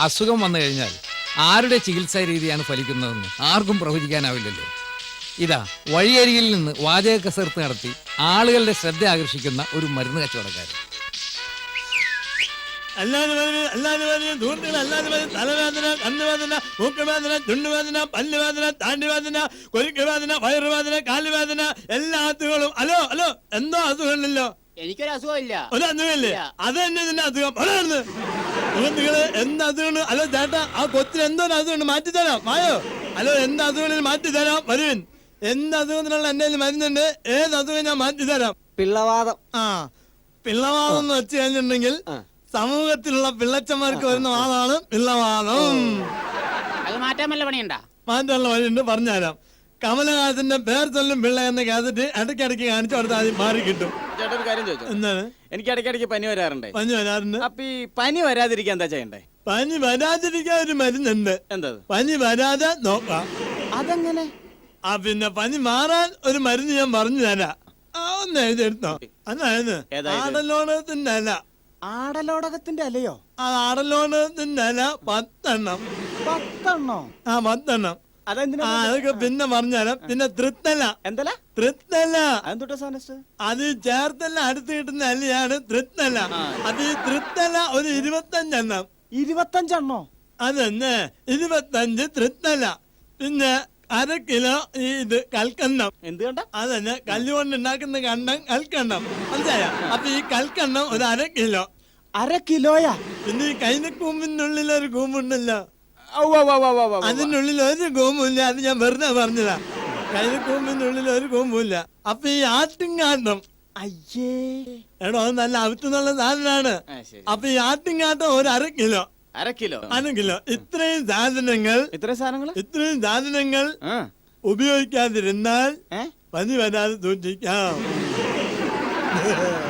അസുഖം വന്നു കഴിഞ്ഞാൽ ആരുടെ ചികിത്സാ രീതിയാണ് ഫലിക്കുന്നതെന്ന് ആർക്കും പ്രവചിക്കാനാവില്ലല്ലോ. ഇതാ വഴിയരികിൽ നിന്ന് വാചക കസർത്ത് നടത്തി ആളുകളുടെ ശ്രദ്ധ ആകർഷിക്കുന്ന ഒരു മരുന്ന് കച്ചവടക്കാരൻ. അല്ലാതെ വേദന അല്ലാതെ തലവേദന പല്ലുവേദന വയറുവേദന എല്ലാ അസുഖങ്ങളും. ഹലോ ഹലോ എന്തോ അസുഖമില്ലല്ലോ എനിക്കൊരു അസുഖമില്ല ഒരു അസുഖമില്ലേ. അത് തന്നെ നിന്റെ അസുഖം. സുഹൃത്തുക്കൾ എന്ത് അസുഖമാണ്? അല്ല ചേട്ടാ ആ കൊച്ചിന് എന്തോ അസുഖം മാറ്റി തരാം. വായോ? അല്ലോ എന്ത് അസുഖം മാറ്റി തരാം. വരുവിൻ. എന്ത് അസുഖത്തിനുള്ള എന്റെ മരുന്നുണ്ട് ഏത് അസുഖം ഞാൻ മാറ്റി തരാം. പിള്ളവാദം. ആ. പിള്ളവാദം എന്ന് വെച്ച് കഴിഞ്ഞിട്ടുണ്ടെങ്കിൽ സമൂഹത്തിലുള്ള പിള്ളച്ചന്മാർക്ക് വരുന്ന വാദമാണ് പിള്ളവാദം. അത് പണിയുണ്ടാ? മാറ്റാനുള്ള വഴിയുണ്ട്. പറഞ്ഞുതരാം. കമലഹാസന്റെ പേർ ചൊല്ലും പിള്ള എന്ന കാസറ്റ് ഇടയ്ക്കിടയ്ക്ക് കാണിച്ചു കൊടുത്താൽ ആദ്യം മാറി കിട്ടും. ചേട്ടാ ഒരു കാര്യം ചോദിച്ചോ? എന്താണ്? എനിക്ക് ഇടയ്ക്കിടയ്ക്ക് പനി വരാറുണ്ട്. പനി വരാറുണ്ട്? അപ്പൊ ഈ പനി വരാതിരിക്കാൻ എന്താ ചെയ്യണ്ടേ? പനി വരാതിരിക്കാൻ ഒരു മരുന്നുണ്ട്. എന്താ? പനി വരാതെ നോക്കാം. അതെങ്ങനെ? ആ പിന്നെ പനി മാറാൻ ഒരു മരുന്ന് ഞാൻ പറഞ്ഞു തരാം. ഒന്ന് എഴുതിയെടുത്തോ. അതായത് ഏതാ അല. ആടലോടകത്തിന്റെ അലയോ? ആ ആടലോടകത്തിന്റെ അല പത്തെണ്ണം. പത്തെണ്ണോ? ആ പത്തെണ്ണം. അതെന്തിനാ ആ അതൊക്കെ പിന്നെ പറഞ്ഞുതരാം. പിന്നെ തൃത്തല. എന്തല്ല? തൃത്തല. സാധനം അത് ചേർത്തല്ല അടുത്ത് കിട്ടുന്ന അല്ലയാണ് തൃത്തല. അത് ഈ തൃത്തല ഒരു ഇരുപത്തഞ്ചെണ്ണം. ഇരുപത്തഞ്ചെണ്ണോ? അതന്നെ. ഇരുപത്തഞ്ച് തൃത്തല. പിന്നെ അര കിലോ ഈ ഇത് കൽക്കണ്ണം എന്ത് കണ്ട? അതന്നെ. കല്ലുകൊണ്ട് ഉണ്ടാക്കുന്ന കണ്ണം കൽക്കണ്ണം മനസ്സിലായോ? അപ്പൊ ഈ കൽക്കണ്ണം ഒരു അര കിലോ. അര കിലോയാ? പിന്നെ ഈ കൈനക്കൂമ്പിനുള്ളിൽ ഒരു കൂമ്പുണ്ടല്ലോ. അതിനുള്ളിൽ ഒരു കോമ്പില്ല അത് ഞാൻ വെറുതെ പറഞ്ഞതാ. കൈനക്കൂമ്പിനുള്ളിൽ ഒരു കോമ്പില്ല അപ്പൊ ഈ ആട്ടിങ്ങാട്ടം. അയ്യേ. എടോ അത് നല്ല അവിത്തുന്നുള്ള സാധനമാണ്. അപ്പൊ ഈ ആട്ടിങ്ങാട്ടം ഒരു അര കിലോ. അര കിലോ? അര കിലോ. ഇത്രയും സാധനങ്ങൾ ഇത്രയും സാധനങ്ങൾ ഇത്രയും സാധനങ്ങൾ ഉപയോഗിക്കാതിരുന്നാൽ പനി വരാതെ സൂക്ഷിക്കാം.